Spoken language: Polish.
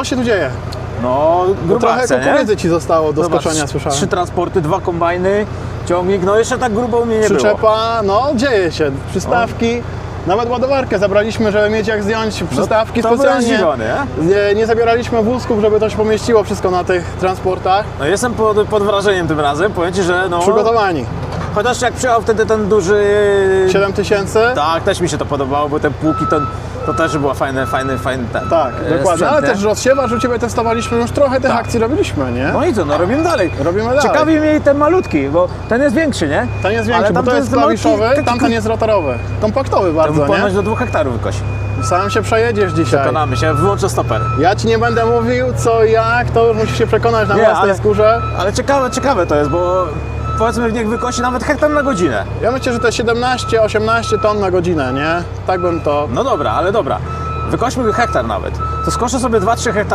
Co się tu dzieje? No, Bo gruba trochę akcja, nie? kukurydzy ci zostało do Zobacz, skoczenia, słyszałem. Trzy transporty, dwa kombajny, ciągnik, no jeszcze tak grubo mnie nie było. Przyczepa, no dzieje się. Przystawki. Nawet ładowarkę zabraliśmy, żeby mieć jak zdjąć przystawki No, to specjalnie. zdziwiony, nie? Nie, zabieraliśmy wózków, żeby to się pomieściło wszystko na tych transportach. No jestem pod, pod wrażeniem tym razem, powiem Ci, że no... Przygotowani. Chociaż jak przyjechał wtedy ten duży... 7 tysięcy. Tak, też mi się to podobało, bo te płuki to, to też była fajny, fajny, fajny ten Tak, e, dokładnie. Ale też rozsiewacz u Ciebie testowaliśmy, już trochę tych akcji robiliśmy, nie? No i co, no robimy dalej. Robimy dalej. Ciekawi mnie ten malutki, bo ten jest większy, nie? Ten jest Ale większy, bo tamten to jest malutki, klawiszowy, taki- tamten jest rotorowy. Kompaktowy To bardzo, ponoć nie? do dwóch hektarów wykosi. Sam się przejedziesz dzisiaj. Przekonamy się, wyłączę stoper. Ja Ci nie będę mówił co i jak, to już musisz się przekonać na Nie, własnej ale- skórze. Ale ciekawe, ciekawe to jest, bo powiedzmy niech wykosi nawet hektar na godzinę. Ja myślę, że te 17-18 ton na godzinę, nie? Tak bym to... No dobra, ale dobra. Wykośmy hektar nawet. To skoszę sobie 2-3 hektary.